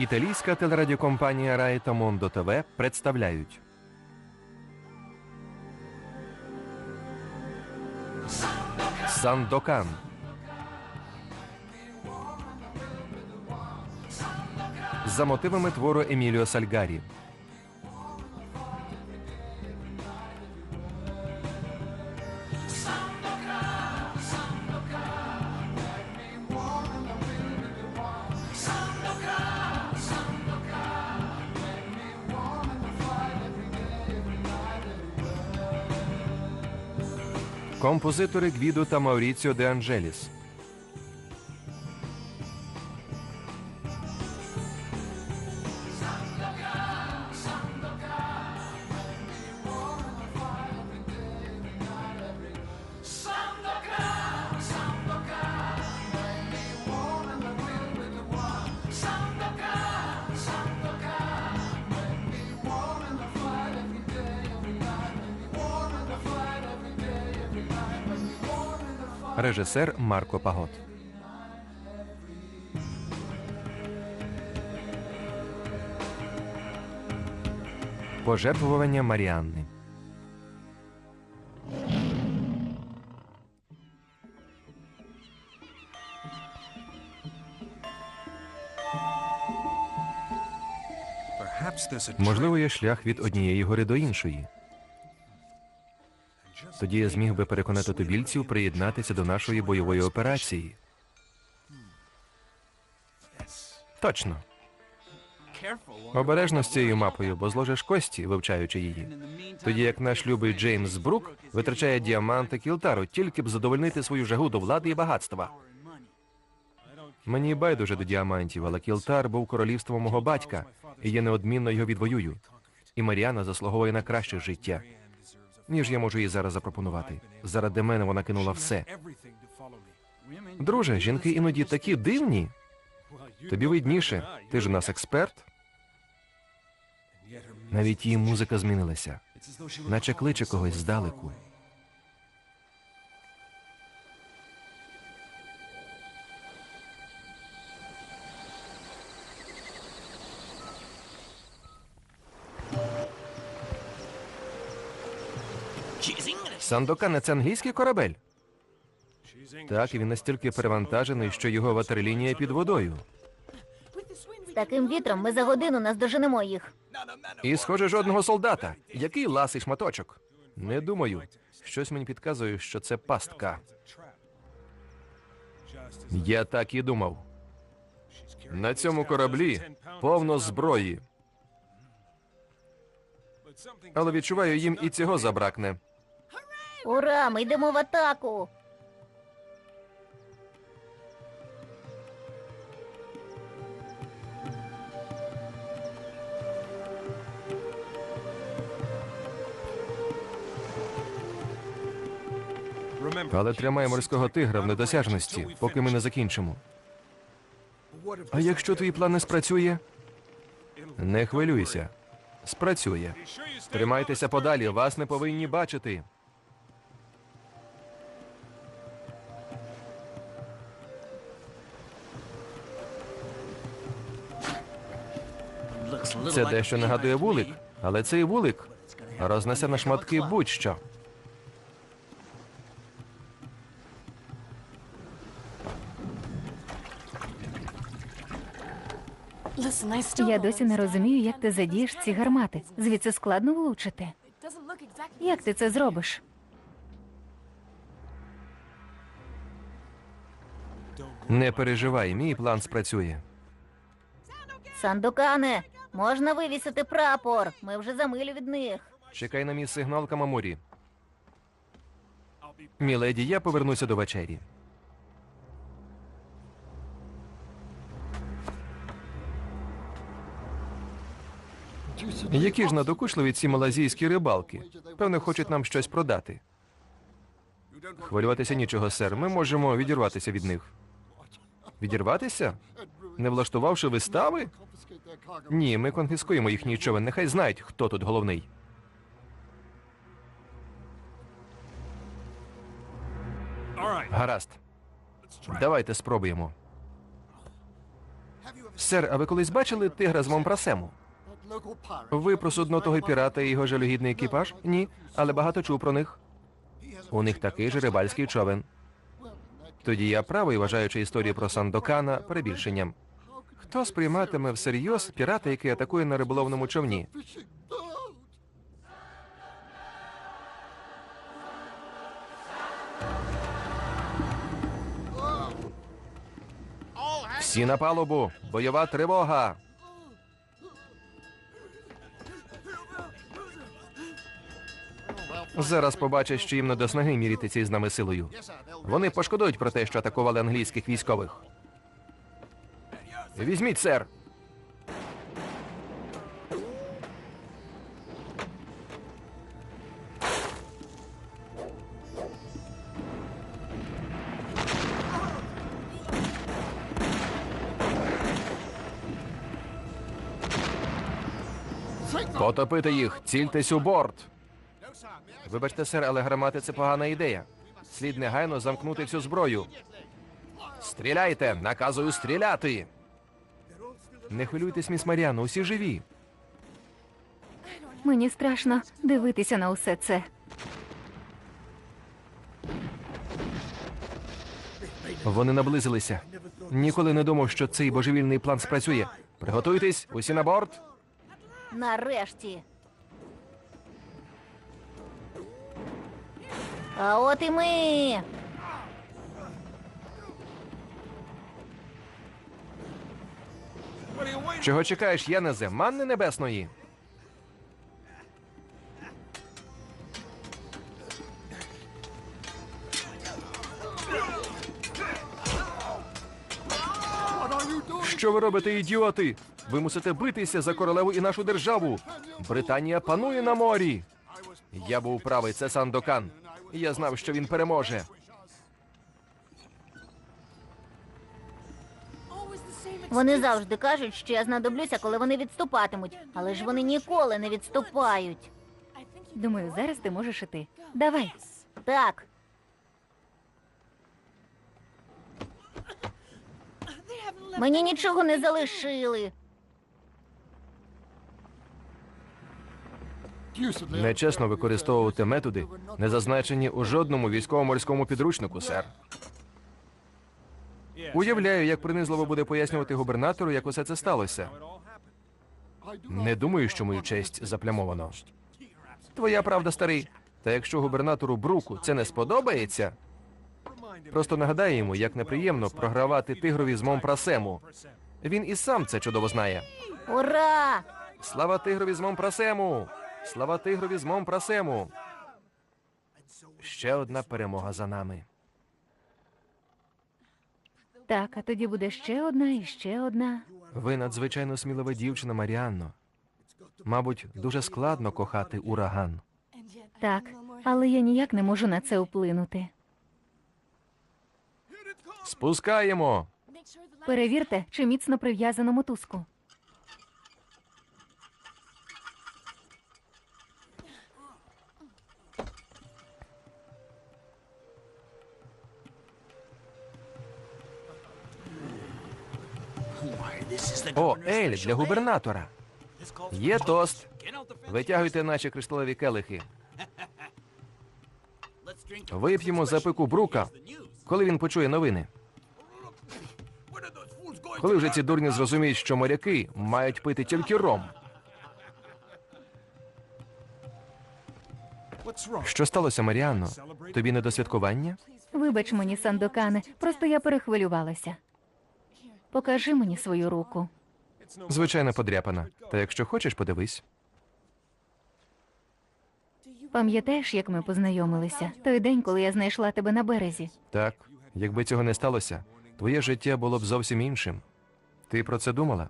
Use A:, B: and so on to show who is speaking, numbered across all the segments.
A: Італійська телерадіокомпанія Rai та Mondo ТВ представляють Сандокан за мотивами твору Еміліо Сальгарі. Композитори Гвідо та Мауріціо де Анджеліс. Режисер Марко Пагот. Пожертвування Маріанни. Можливо, є шлях від однієї гори до іншої. Тоді я зміг би переконати тубільців приєднатися до нашої бойової операції. Точно. Обережно з цією мапою, бо зложиш кості, вивчаючи її. Тоді як наш любий Джеймс Брук витрачає діаманти кілтару, тільки б задовольнити свою жагу до влади і багатства. Мені байдуже до діамантів, але кілтар був королівством мого батька, і я неодмінно його відвоюю. І Маріана заслуговує на краще життя, ніж я можу їй зараз запропонувати. Заради мене вона кинула все. Друже, жінки іноді такі дивні. Тобі видніше, ти ж у нас експерт. Навіть її музика змінилася, наче кличе когось здалеку. Сандокане це англійський корабель. Так, і він настільки перевантажений, що його ватерлінія під водою.
B: З таким вітром ми за годину наздоженемо їх.
A: І, схоже, жодного солдата. Який ласий шматочок? Не думаю. Щось мені підказує, що це пастка. Я так і думав. На цьому кораблі повно зброї. Але відчуваю, їм і цього забракне.
B: Ура! Ми йдемо в атаку.
A: Але тримай морського тигра в недосяжності, поки ми не закінчимо. А якщо твій план не спрацює? Не хвилюйся. Спрацює. Тримайтеся подалі, вас не повинні бачити. Це дещо нагадує вулик, але цей вулик рознесе на шматки будь-що.
C: Я досі не розумію, як ти задієш ці гармати. Звідси складно влучити. Як ти це зробиш?
A: Не переживай, мій план спрацює.
B: Сандукане, можна вивісити прапор. Ми вже за милю від них.
A: Чекай на мій сигнал Камамурі. Міледі, я повернуся до вечері. Які ж надокучливі ці малазійські рибалки? Певно, хочуть нам щось продати. Хвилюватися нічого, сер. Ми можемо відірватися від них. Відірватися? Не влаштувавши вистави? Ні, ми конфіскуємо їхній човен. Нехай знають, хто тут головний. Гаразд. Давайте спробуємо. Сер, а ви колись бачили тигра з Монпрасему? Ви про судно того пірата і його жалюгідний екіпаж? Ні, але багато чув про них. У них такий же рибальський човен. Тоді я правий, вважаючи історію про Сандокана перебільшенням. Хто сприйматиме всерйоз пірата, який атакує на риболовному човні? Всі на палубу! Бойова тривога! Зараз побачать, що їм не до снаги мірятися із нами силою. Вони пошкодують про те, що атакували англійських військових. Візьміть, сер. Потопити їх, цільтесь у борт. Вибачте, сер, але грамати це погана ідея. Слід негайно замкнути всю зброю. Стріляйте! Наказую стріляти! Не хвилюйтесь, міс Маріано, усі живі.
C: Мені страшно дивитися на усе це.
A: Вони наблизилися. Ніколи не думав, що цей божевільний план спрацює. Приготуйтесь, усі на борт.
B: Нарешті. А от і ми.
A: Чого чекаєш, Янезе? Манни небесної? Що ви робите, ідіоти? Ви мусите битися за королеву і нашу державу. Британія панує на морі. Я був правий, це Сандокан. Я знав, що він переможе.
B: Вони завжди кажуть, що я знадоблюся, коли вони відступатимуть. Але ж вони ніколи не відступають.
C: Думаю, зараз ти можеш іти. Давай.
B: Так, мені нічого не залишили.
A: Нечесно використовувати методи, не зазначені у жодному військово-морському підручнику, сер. Уявляю, як принизливо буде пояснювати губернатору, як усе це сталося. Не думаю, що мою честь заплямовано. Твоя правда, старий. Та якщо губернатору Бруку це не сподобається, просто нагадай йому, як неприємно програвати тигрові з Монпрасему. Він і сам це чудово знає.
B: Ура!
A: Слава тигрові з Монпрасему! Слава тигрові з Монпрасему! Ще одна перемога за нами.
C: Так, а тоді буде ще одна і ще одна.
A: Ви надзвичайно смілива дівчина, Маріанно. Мабуть, дуже складно кохати ураган.
C: Так, але я ніяк не можу на це вплинути.
A: Спускаємо.
C: Перевірте, чи міцно прив'язано мотузку.
A: О, Ель для губернатора. Є тост. Витягуйте наші кришталеві келихи. Вип'ємо за пику Брука, коли він почує новини. Коли вже ці дурні зрозуміють, що моряки мають пити тільки ром. Що сталося, Маріанно? Тобі не до святкування?
C: Вибач мені, Сандокане, просто я перехвилювалася. Покажи мені свою руку.
A: Звичайно, подряпана. Та якщо хочеш, подивись.
C: Пам'ятаєш, як ми познайомилися? Той день, коли я знайшла тебе на березі.
A: Так, якби цього не сталося, твоє життя було б зовсім іншим. Ти про це думала?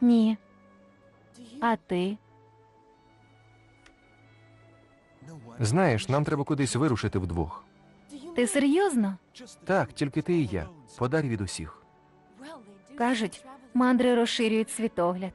C: Ні. А ти?
A: Знаєш, нам треба кудись вирушити вдвох.
C: Ти серйозно?
A: Так, тільки ти і я. Подар від усіх.
C: Кажуть, мандри розширюють світогляд.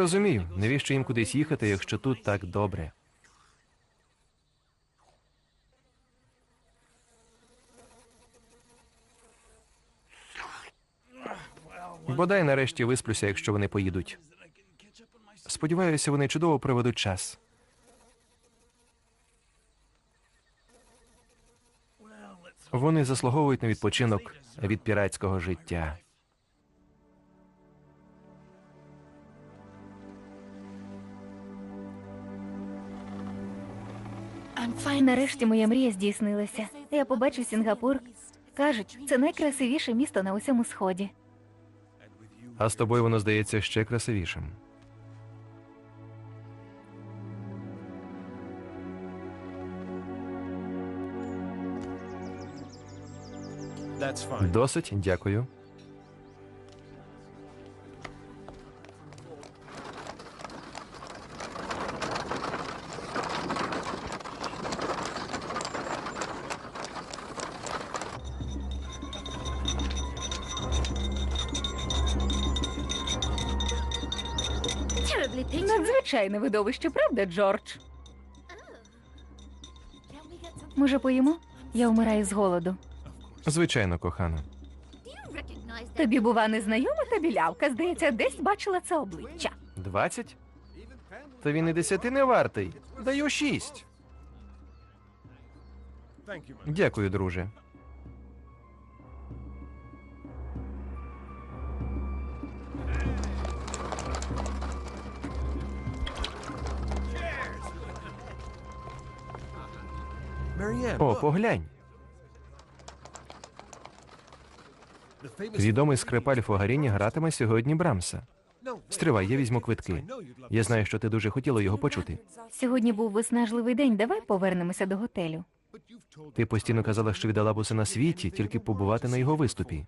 A: Розумію, навіщо їм кудись їхати, якщо тут так добре. Бодай нарешті висплюся, якщо вони поїдуть. Сподіваюся, вони чудово проведуть час. Вони заслуговують на відпочинок від піратського життя.
C: Нарешті моя мрія здійснилася. Я побачу Сінгапур. Кажуть, це найкрасивіше місто на усьому сході.
A: А з тобою воно здається ще красивішим. Досить, дякую.
C: Надзвичайне видовище, правда, Джордж? Може, поїмо? Я вмираю з голоду.
A: Звичайно, кохана.
C: Тобі, бува, незнайома та білявка, здається, десь бачила це обличчя.
A: Двадцять? Та він і десяти не вартий. Даю шість. Дякую, друже. О, поглянь. Відомий скрипаль Фогаріні гратиме сьогодні Брамса. Стривай, я візьму квитки. Я знаю, що ти дуже хотіла його почути.
C: Сьогодні був виснажливий день. Давай повернемося до готелю.
A: Ти постійно казала, що віддала б усе на світі, тільки побувати на його виступі.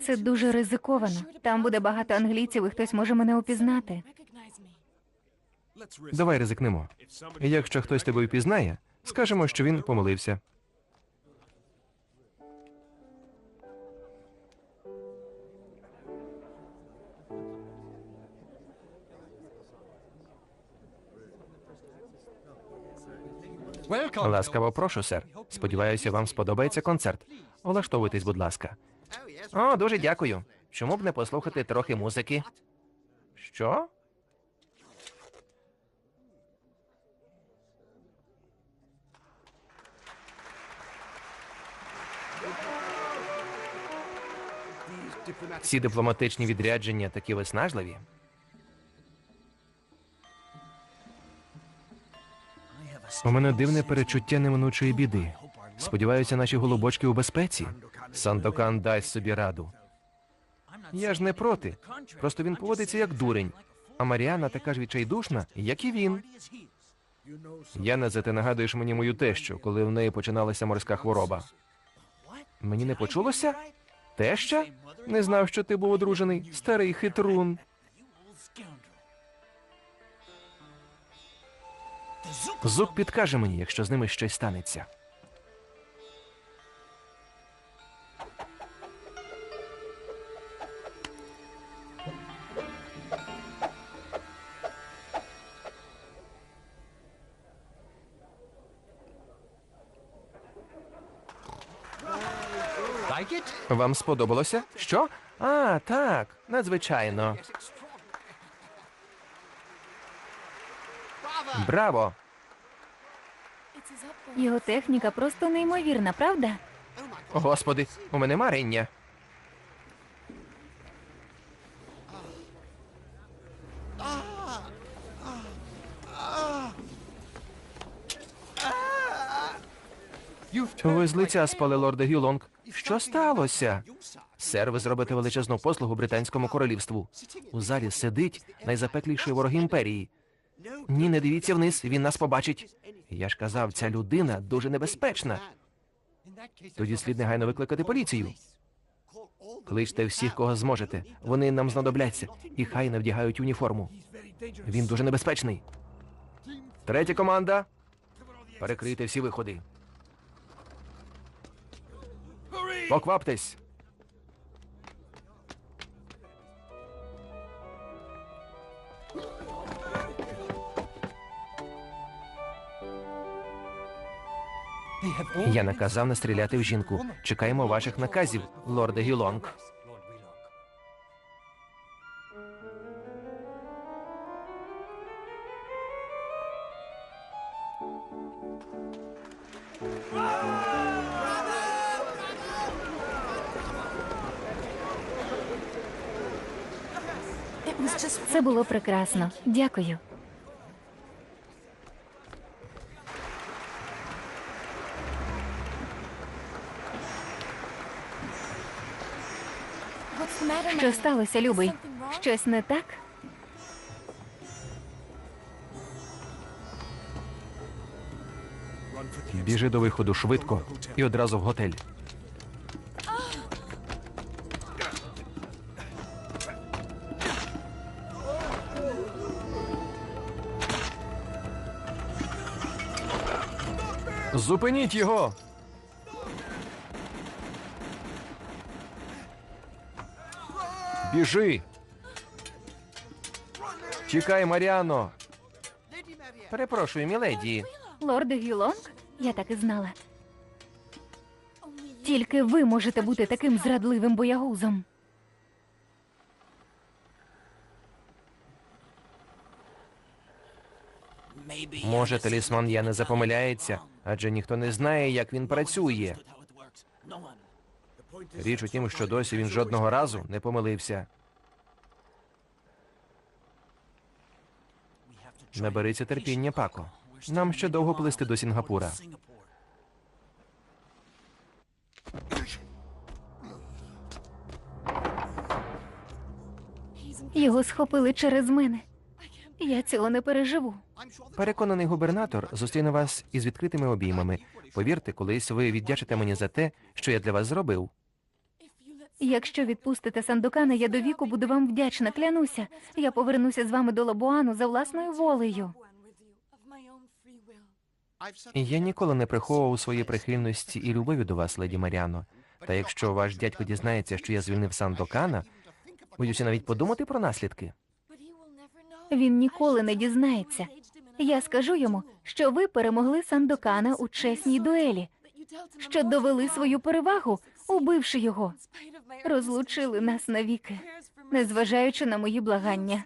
C: Це дуже ризиковано. Там буде багато англійців, і хтось може мене упізнати.
A: Давай ризикнемо. І Якщо хтось тебе впізнає, скажемо, що він помилився. Ласкаво прошу, сер. Сподіваюся, вам сподобається концерт. Влаштовуйтесь, будь ласка. О, дуже дякую. Чому б не послухати трохи музики? Що? Ці дипломатичні відрядження такі виснажливі. У мене дивне перечуття неминучої біди. Сподіваюся, наші голубочки у безпеці. Сандокан дасть собі раду. Я ж не проти. Просто він поводиться як дурень. А Маріана така ж відчайдушна, як і він. Яна, за ти нагадуєш мені мою тещу, коли в неї починалася морська хвороба. Мені не почулося? Теща? Не знав, що ти був одружений. Старий хитрун. Зук підкаже мені, якщо з ними щось станеться. Вам сподобалося? Що? А, так, надзвичайно. Браво!
C: Його техніка просто неймовірна, правда?
A: Господи, у мене марення. Ви з лиця спали, лорде Гюлонг. Що сталося? Сер, ви зробите величезну послугу британському королівству. У залі сидить найзапекліший ворог імперії. Ні, не дивіться вниз, він нас побачить. Я ж казав, ця людина дуже небезпечна. Тоді слід негайно викликати поліцію. Кличте всіх, кого зможете. Вони нам знадобляться, і хай не вдягають уніформу. Він дуже небезпечний. Третя команда. Перекрийте всі виходи. Покваптесь. Я наказав настріляти в жінку. Чекаємо ваших наказів, лорде Гілонг.
C: Було прекрасно. Дякую. Що сталося, любий? Щось не так?
A: Біжи до виходу швидко і одразу в готель. Зупиніть його. Біжи. Чекай, Маріано. Перепрошую, міледі.
C: Лорде Гілонг? Я так і знала. Тільки ви можете бути таким зрадливим боягузом.
A: Може, талісман я не запомиляється, адже ніхто не знає, як він працює. Річ у тім, що досі він жодного разу не помилився. Наберися терпіння, Пако. Нам ще довго плисти до Сінгапура.
C: Його схопили через мене. Я цього не переживу.
A: Переконаний губернатор зустріне вас із відкритими обіймами. Повірте, колись ви віддячите мені за те, що я для вас зробив.
C: Якщо відпустите Сандукана, я до віку буду вам вдячна, клянуся. Я повернуся з вами до Лабуану за власною волею.
A: Я ніколи не приховував своєї прихильності і любові до вас, леді Маріано. Та якщо ваш дядько дізнається, що я звільнив Сандокана, боюся навіть подумати про наслідки.
C: Він ніколи не дізнається. Я скажу йому, що ви перемогли Сандокана у чесній дуелі, що довели свою перевагу, убивши його. Розлучили нас навіки, незважаючи на мої благання.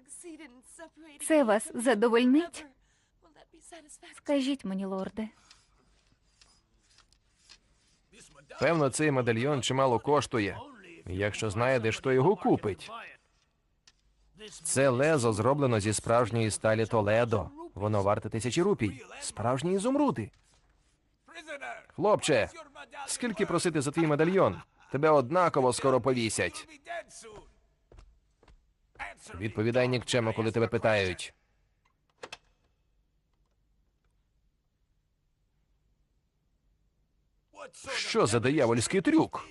C: Це вас задовольнить? Скажіть мені, лорде.
A: Певно, цей медальйон чимало коштує. Якщо знаєте, хто його купить. Це лезо зроблено зі справжньої сталі Толедо. Воно варте тисячі рупій. Справжні ізумруди. Хлопче, скільки просити за твій медальйон? Тебе однаково скоро повісять. Відповідай нікчемо, коли тебе питають. Що за диявольський трюк?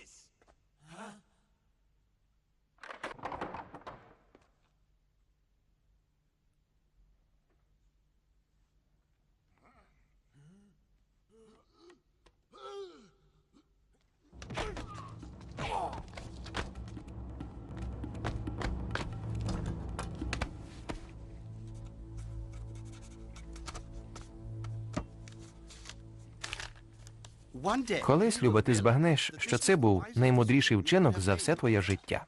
A: Колись, Люба, ти збагнеш, що це був наймудріший вчинок за все твоє життя.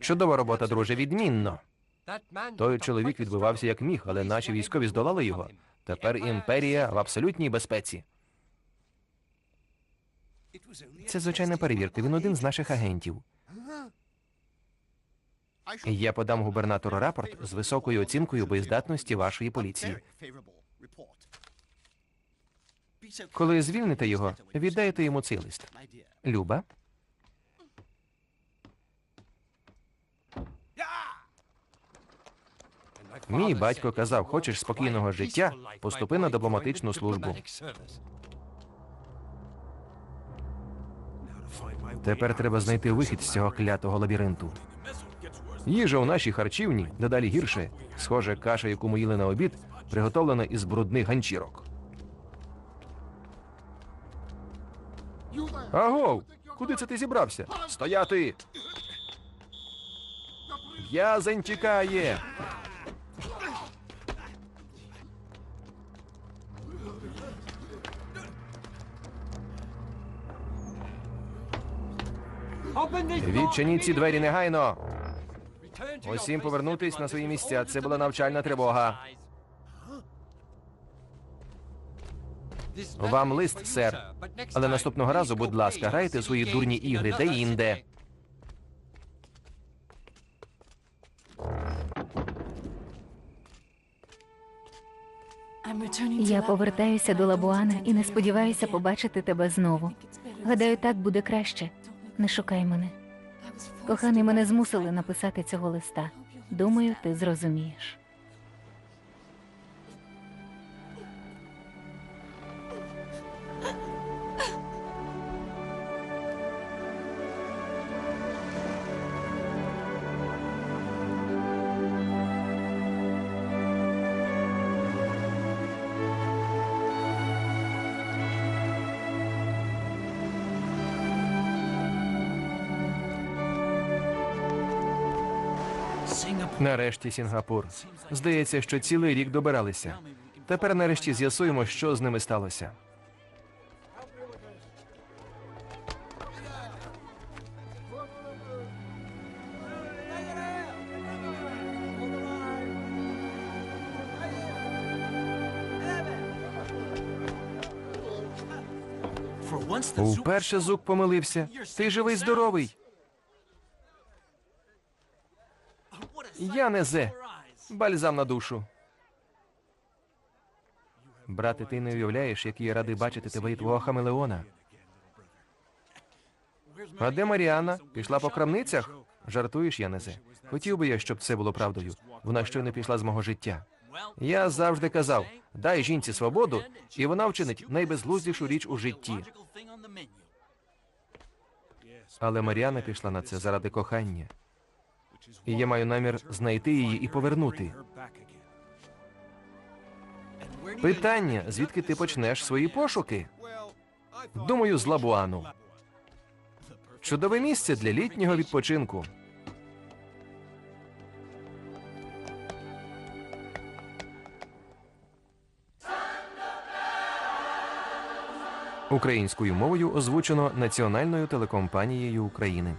A: Чудова робота, друже, відмінно. Той чоловік відбивався як міг, але наші військові здолали його. Тепер імперія в абсолютній безпеці. Це звичайна перевірка. Він один з наших агентів. Я подам губернатору рапорт з високою оцінкою боєздатності вашої поліції. Коли звільните його, віддайте йому цей лист. Люба, мій батько казав, хочеш спокійного життя, поступи на дипломатичну службу. Тепер треба знайти вихід з цього клятого лабіринту. Їжа у нашій харчівні дедалі гірше, схоже, каша, яку ми їли на обід, приготовлена із брудних ганчірок. Агов! Куди це ти зібрався? Стояти! В'язень тікає! Відчиніть ці двері негайно! Усім повернутись на свої місця. Це була навчальна тривога. Вам лист, сер. Але наступного разу, будь ласка, грайте свої дурні ігри де-інде.
C: Я повертаюся до Лабуана і не сподіваюся побачити тебе знову. Гадаю, так буде краще. Не шукай мене. Коханий, мене змусили написати цього листа. Думаю, ти зрозумієш.
A: Нарешті Сінгапур. Здається, що цілий рік добиралися. Тепер нарешті з'ясуємо, що з ними сталося. Уперше зук помилився. Ти живий здоровий. Я не зе. Бальзам на душу. Брате, ти не уявляєш, який я радий бачити тебе і твого хамелеона. А де Маріана? Пішла по крамницях? Жартуєш, Янезе? Хотів би я, щоб це було правдою. Вона щойно пішла з мого життя. Я завжди казав: дай жінці свободу, і вона вчинить найбезглуздішу річ у житті. Але Маріана пішла на це заради кохання. І я маю намір знайти її і повернути. Питання, звідки ти почнеш свої пошуки? Думаю, з Лабуану. Чудове місце для літнього відпочинку. Українською мовою озвучено Національною телекомпанією України.